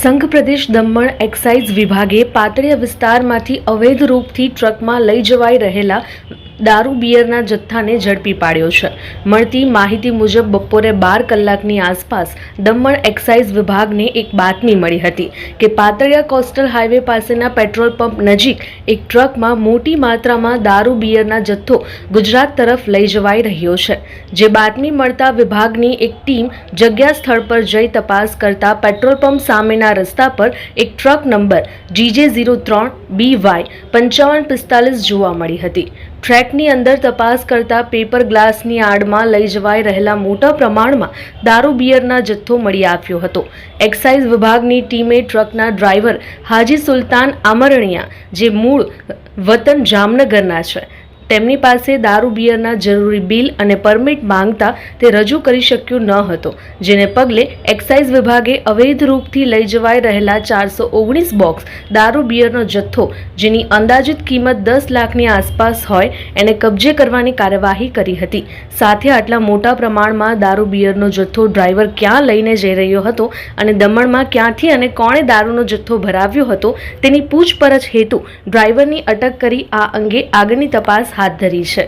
સંઘ પ્રદેશ દમણ એક્સાઇઝ વિભાગે પાતળિયા વિસ્તારમાંથી અવૈધ રૂપથી ટ્રકમાં લઈ જવાઈ રહેલા દારૂ બિયરના જથ્થાને ઝડપી પાડ્યો છે. મળતી માહિતી મુજબ બપોરે બાર કલાકની આસપાસ દમણ એક્સાઇઝ વિભાગને એક બાતમી મળી હતી કે પાતળિયા કોસ્ટલ હાઈવે પાસેના પેટ્રોલ પંપ નજીક એક ટ્રકમાં મોટી માત્રામાં દારૂ બિયરના જથ્થો ગુજરાત તરફ લઈ જવાઈ રહ્યો છે. જે બાતમી મળતા વિભાગની એક ટીમ જગ્યા સ્થળ પર જઈ તપાસ કરતા પેટ્રોલ પંપ સામેના રસ્તા પર એક ટ્રક નંબર જીજે ઝીરો ત્રણ બી વાય પંચાવન પિસ્તાલીસ જોવા મળી હતી. ટ્રેકની અંદર તપાસ કરતા પેપર ગ્લાસની આડમાં લઈ જવાઈ રહેલા મોટા પ્રમાણમાં દારૂ બિયરના જથ્થો મળી આવ્યો હતો. એક્સાઇઝ વિભાગની ટીમે ટ્રકના ડ્રાઈવર હાજી સુલતાન આમરણિયા, જે મૂળ વતન જામનગરના છે તેમની પાસે દારૂ, બિયરના જરૂરી બિલ અને પરમિટ માંગતા તે રજૂ કરી શક્યો ન હતો, જેને પગલે એક્સાઇઝ વિભાગે અવૈધ રૂપથી લઈ જવાઈ રહેલા ચારસો ઓગણીસ બોક્સ દારૂ, બિયરનો જથ્થો, જેની અંદાજિત કિંમત દસ લાખની આસપાસ હોય, એને કબજે કરવાની કાર્યવાહી કરી હતી. સાથે આટલા મોટા પ્રમાણમાં દારૂ, બિયરનો જથ્થો ડ્રાઈવર ક્યાં લઈને જઈ રહ્યો હતો અને દમણમાં ક્યાંથી અને કોણે દારૂનો જથ્થો ભરાવ્યો હતો તેની પૂછપરછ હેતુ ડ્રાઈવરની અટક કરી આ અંગે આગળની તપાસ હાથ ધરી છે.